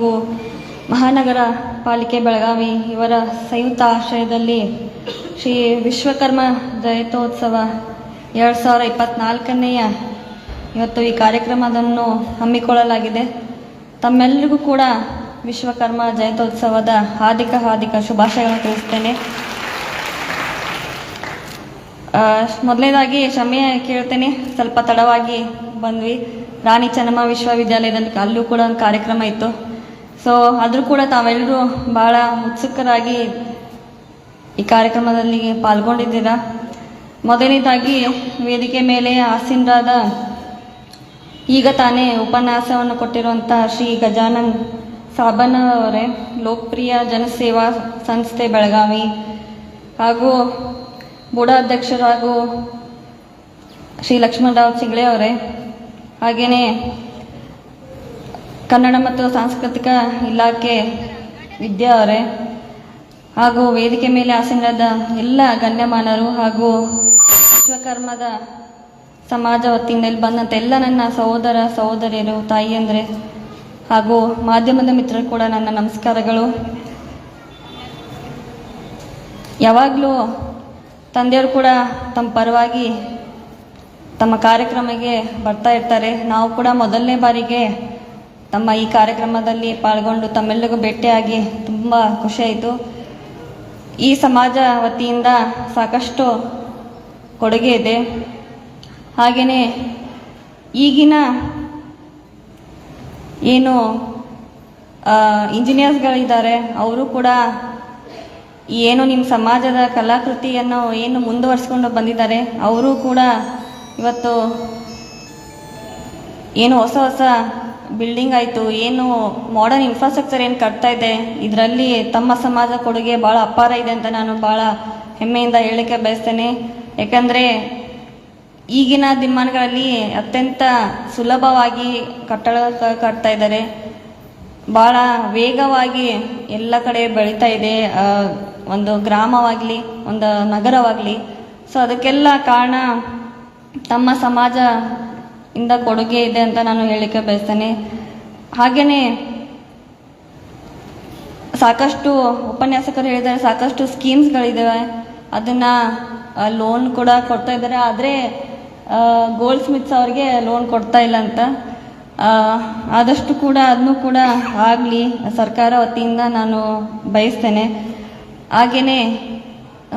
ಮಹಾನಗರ ಪಾಲಿಕೆ ಬೆಳಗಾವಿ, ಇವರ ಸಂಯುಕ್ತ ಆಶ್ರಯದಲ್ಲಿ ಶ್ರೀ ವಿಶ್ವಕರ್ಮ ಜಯಂತೋತ್ಸವ ಎರಡು ಸಾವಿರ ಇಪ್ಪತ್ತ್ನಾಲ್ಕನೆಯ ಇವತ್ತು ಈ ಕಾರ್ಯಕ್ರಮವನ್ನು ಹಮ್ಮಿಕೊಳ್ಳಲಾಗಿದೆ. ತಮ್ಮೆಲ್ಲರಿಗೂ ಕೂಡ ವಿಶ್ವಕರ್ಮ ಜಯಂತೋತ್ಸವದ ಹಾರ್ದಿಕ ಹಾರ್ದಿಕ ಶುಭಾಶಯಗಳನ್ನು ತಿಳಿಸ್ತೇನೆ. ಮೊದಲನೇದಾಗಿ ಕ್ಷಮೆ ಕೇಳ್ತೇನೆ. ಸ್ವಲ್ಪ ತಡವಾಗಿ ಬಂದ್ವಿ. ರಾಣಿ ಚೆನ್ನಮ್ಮ ವಿಶ್ವವಿದ್ಯಾಲಯದಲ್ಲಿ ಅಲ್ಲೂ ಕೂಡ ಒಂದು ಕಾರ್ಯಕ್ರಮ ಇತ್ತು. ಸೊ ಆದರೂ ಕೂಡ ತಾವೆಲ್ಲರೂ ಭಾಳ ಉತ್ಸುಕರಾಗಿ ಈ ಕಾರ್ಯಕ್ರಮದಲ್ಲಿ ಪಾಲ್ಗೊಂಡಿದ್ದೀರಾ? ಮೊದಲನೇದಾಗಿ, ವೇದಿಕೆ ಮೇಲೆ ಆಸೀನರಾದ ಈಗ ತಾನೇ ಉಪನ್ಯಾಸವನ್ನು ಕೊಟ್ಟಿರುವಂಥ ಶ್ರೀ ಗಜಾನಂದ್ ಸಾಬನವರೇ ಅವರೇ, ಲೋಕಪ್ರಿಯ ಜನಸೇವಾ ಸಂಸ್ಥೆ ಬೆಳಗಾವಿ, ಹಾಗೂ ಬುಡ ಅಧ್ಯಕ್ಷರಾಗೂ ಶ್ರೀ ಲಕ್ಷ್ಮಣರಾವ್ ಚಿಗ್ಳೆ ಅವರೇ ಹಾಗೆಯೇ ಕನ್ನಡ ಮತ್ತು ಸಾಂಸ್ಕೃತಿಕ ಇಲಾಖೆ ವಿದ್ಯಾ ಅವರೇ, ಹಾಗೂ ವೇದಿಕೆ ಮೇಲೆ ಆಸೀನರಾದ ಎಲ್ಲ ಗಣ್ಯಮಾನರು ಹಾಗೂ ವಿಶ್ವಕರ್ಮದ ಸಮಾಜ ವತಿಯಿಂದ ಬಂದಂಥ ಎಲ್ಲ ನನ್ನ ಸಹೋದರ, ಸಹೋದರಿಯರು, ತಾಯಿಯಂದರೆ, ಹಾಗೂ ಮಾಧ್ಯಮದ ಮಿತ್ರರು ಕೂಡ ನನ್ನ ನಮಸ್ಕಾರಗಳು. ಯಾವಾಗಲೂ ತಂದೆಯವರು ಕೂಡ ತಮ್ಮ ಪರವಾಗಿ ತಮ್ಮ ಕಾರ್ಯಕ್ರಮಕ್ಕೆ ಬರ್ತಾ ಇರ್ತಾರೆ. ನಾವು ಕೂಡ ಮೊದಲನೇ ಬಾರಿಗೆ ತಮ್ಮ ಈ ಕಾರ್ಯಕ್ರಮದಲ್ಲಿ ಪಾಲ್ಗೊಂಡು ತಮ್ಮೆಲ್ಲರಿಗೂ ಭೇಟಿಯಾಗಿ ತುಂಬ ಖುಷಿಯಾಯಿತು ಈ ಸಮಾಜ ವತಿಯಿಂದ ಸಾಕಷ್ಟು ಕೊಡುಗೆ ಇದೆ. ಹಾಗೆಯೇ ಈಗಿನ ಏನು ಇಂಜಿನಿಯರ್ಸ್ಗಳಿದ್ದಾರೆ, ಅವರು ಕೂಡ ಏನು ನಿಮ್ಮ ಸಮಾಜದ ಕಲಾಕೃತಿಯನ್ನು ಏನು ಮುಂದುವರಿಸ್ಕೊಂಡು ಬಂದಿದ್ದಾರೆ, ಅವರು ಕೂಡ ಇವತ್ತು ಏನು ಹೊಸ ಹೊಸ ಬಿಲ್ಡಿಂಗ್ ಆಯಿತು, ಏನು ಮಾಡರ್ನ್ ಇನ್ಫ್ರಾಸ್ಟ್ರಕ್ಚರ್ ಏನು ಕಟ್ತಾ ಇದೆ, ಇದರಲ್ಲಿ ತಮ್ಮ ಸಮಾಜ ಕೊಡುಗೆ ಭಾಳ ಅಪಾರ ಇದೆ ಅಂತ ನಾನು ಭಾಳ ಹೆಮ್ಮೆಯಿಂದ ಹೇಳಕ್ಕೆ ಬಯಸ್ತೇನೆ. ಯಾಕಂದರೆ ಈಗಿನ ದಿನಮಾನಗಳಲ್ಲಿ ಅತ್ಯಂತ ಸುಲಭವಾಗಿ ಕಟ್ಟಡ ಕಟ್ತಾ ಇದ್ದಾರೆ. ಭಾಳ ವೇಗವಾಗಿ ಎಲ್ಲ ಕಡೆ ಬೆಳೀತಾ ಇದೆ ಒಂದು ಗ್ರಾಮವಾಗಲಿ, ಒಂದು ನಗರವಾಗಲಿ. ಸೊ ಅದಕ್ಕೆಲ್ಲ ಕಾರಣ ತಮ್ಮ ಸಮಾಜ ಇಂದ ಕೊಡುಗೆ ಇದೆ ಅಂತ ನಾನು ಹೇಳಿಕೆ ಬಯಸ್ತೇನೆ. ಹಾಗೆಯೇ ಸಾಕಷ್ಟು ಉಪನ್ಯಾಸಕರು ಹೇಳಿದ್ದಾರೆ, ಸಾಕಷ್ಟು ಸ್ಕೀಮ್ಸ್ಗಳಿದ್ದಾವೆ ಅದನ್ನು ಲೋನ್ ಕೂಡ ಕೊಡ್ತಾ ಇದ್ದಾರೆ. ಆದರೆ ಗೋಲ್ಡ್ ಸ್ಮಿತ್ಸ್ ಅವ್ರಿಗೆ ಲೋನ್ ಕೊಡ್ತಾ ಇಲ್ಲ ಅಂತ. ಆದಷ್ಟು ಕೂಡ ಅದನ್ನು ಕೂಡ ಆಗಲಿ, ಸರ್ಕಾರ ವತಿಯಿಂದ ನಾನು ಬಯಸ್ತೇನೆ. ಹಾಗೆಯೇ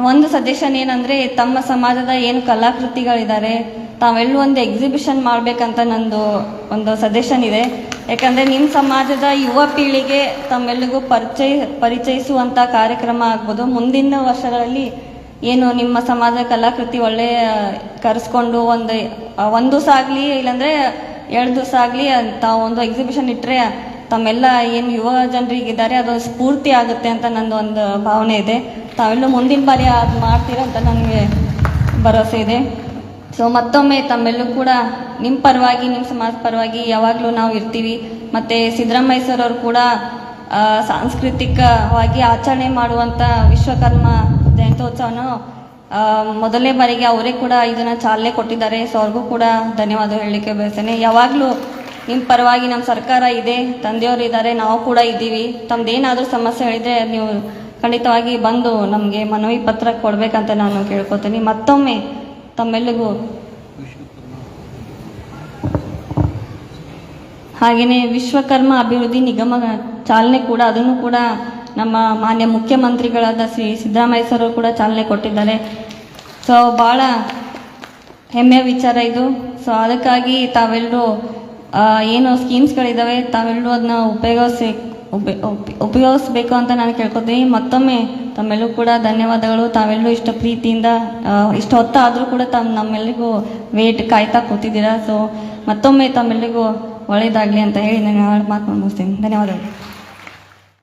ಒಂದು ಸಜೆಷನ್ ಏನಂದರೆ, ತಮ್ಮ ಸಮಾಜದ ಏನು ಕಲಾಕೃತಿಗಳಿದ್ದಾರೆ ತಾವೆಲ್ಲೂ ಒಂದು ಎಕ್ಸಿಬಿಷನ್ ಮಾಡಬೇಕಂತ ನಂದು ಒಂದು ಸಜೆಷನ್ ಇದೆ. ಯಾಕಂದರೆ ನಿಮ್ಮ ಸಮಾಜದ ಯುವ ಪೀಳಿಗೆ ತಮ್ಮೆಲ್ಲರಿಗೂ ಪರಿಚಯ ಪರಿಚಯಿಸುವಂಥ ಕಾರ್ಯಕ್ರಮ ಆಗ್ಬೋದು. ಮುಂದಿನ ವರ್ಷಗಳಲ್ಲಿ ಏನು ನಿಮ್ಮ ಸಮಾಜ ಕಲಾಕೃತಿ ಒಳ್ಳೆಯ ಕರೆಸ್ಕೊಂಡು ಒಂದು ಒಂದು ದಿವಸ ಆಗಲಿ ಇಲ್ಲಾಂದರೆ ಎರಡು ದಿವಸ ಆಗಲಿ ತಾವು ಒಂದು ಎಕ್ಸಿಬಿಷನ್ ಇಟ್ಟರೆ ತಮ್ಮೆಲ್ಲ ಏನು ಯುವ ಜನರಿಗಿದ್ದಾರೆ ಅದು ಸ್ಫೂರ್ತಿ ಆಗುತ್ತೆ ಅಂತ ನಂದು ಒಂದು ಭಾವನೆ ಇದೆ. ತಾವೆಲ್ಲೂ ಮುಂದಿನ ಬಾರಿ ಅದು ಮಾಡ್ತೀರಾ ಅಂತ ನನಗೆ ಭರವಸೆ ಇದೆ. ಸೊ ಮತ್ತೊಮ್ಮೆ ತಮ್ಮೆಲ್ಲೂ ಕೂಡ ನಿಮ್ಮ ಪರವಾಗಿ ನಿಮ್ಮ ಸಮಾಜ ಪರವಾಗಿ ಯಾವಾಗಲೂ ನಾವು ಇರ್ತೀವಿ. ಮತ್ತು ಸಿದ್ದರಾಮಯ್ಯ ಸರ್ ಅವರು ಕೂಡ ಸಾಂಸ್ಕೃತಿಕವಾಗಿ ಆಚರಣೆ ಮಾಡುವಂಥ ವಿಶ್ವಕರ್ಮ ಜಯಂತ್ಯೋತ್ಸವನು ಮೊದಲನೇ ಬಾರಿಗೆ ಅವರೇ ಕೂಡ ಇದನ್ನು ಚಾಲನೆ ಕೊಟ್ಟಿದ್ದಾರೆ. ಸೊ ಅವ್ರಿಗೂ ಕೂಡ ಧನ್ಯವಾದ ಹೇಳಲಿಕ್ಕೆ ಬಯಸ್ತೇನೆ. ಯಾವಾಗಲೂ ನಿಮ್ಮ ಪರವಾಗಿ ನಮ್ಮ ಸರ್ಕಾರ ಇದೆ, ತಂದೆಯವರು ಇದ್ದಾರೆ, ನಾವು ಕೂಡ ಇದ್ದೀವಿ. ತಮ್ಮದೇನಾದರೂ ಸಮಸ್ಯೆ ಹೇಳಿದರೆ ನೀವು ಖಂಡಿತವಾಗಿ ಬಂದು ನಮಗೆ ಮನವಿ ಪತ್ರ ಕೊಡಬೇಕಂತ ನಾನು ಕೇಳ್ಕೊತೀನಿ. ಮತ್ತೊಮ್ಮೆ ತಮ್ಮೆಲ್ಲರಿಗೂ ಹಾಗೆಯೇ ವಿಶ್ವಕರ್ಮ ಅಭಿವೃದ್ಧಿ ನಿಗಮ ಚಾಲನೆ ಕೂಡ, ಅದನ್ನು ಕೂಡ ನಮ್ಮ ಮಾನ್ಯ ಮುಖ್ಯಮಂತ್ರಿಗಳಾದ ಶ್ರೀ ಸಿದ್ದರಾಮಯ್ಯ ಸರ್ ಕೂಡ ಚಾಲನೆ ಕೊಟ್ಟಿದ್ದಾರೆ. ಸೊ ಭಾಳ ಹೆಮ್ಮೆಯ ವಿಚಾರ ಇದು. ಸೊ ಅದಕ್ಕಾಗಿ ತಾವೆಲ್ಲರೂ ಏನು ಸ್ಕೀಮ್ಸ್ಗಳಿದ್ದಾವೆ ತಾವೆಲ್ಲರೂ ಅದನ್ನ ಉಪಯೋಗಿಸಿ ಉಪ- ಉಪ- ಉಪಯೋಗಿಸ್ಬೇಕು ಅಂತ ನಾನು ಕೇಳ್ಕೊತೀನಿ. ಮತ್ತೊಮ್ಮೆ ತಮ್ಮೆಲ್ಲೂ ಕೂಡ ಧನ್ಯವಾದಗಳು. ತಾವೆಲ್ಲರೂ ಇಷ್ಟು ಪ್ರೀತಿಯಿಂದ ಇಷ್ಟು ಹೊತ್ತಾದರೂ ಕೂಡ ತಮ್ಮ ನಮ್ಮೆಲ್ಲರಿಗೂ ವೇಟ್ ಕಾಯ್ತಾ ಕೂತಿದ್ದೀರಾ. ಸೊ ಮತ್ತೊಮ್ಮೆ ತಮ್ಮೆಲ್ಲರಿಗೂ ಒಳ್ಳೆಯದಾಗಲಿ ಅಂತ ಹೇಳಿ ನಾನು ಮಾತು ಮುಗಿಸ್ತೀನಿ. ಧನ್ಯವಾದಗಳು.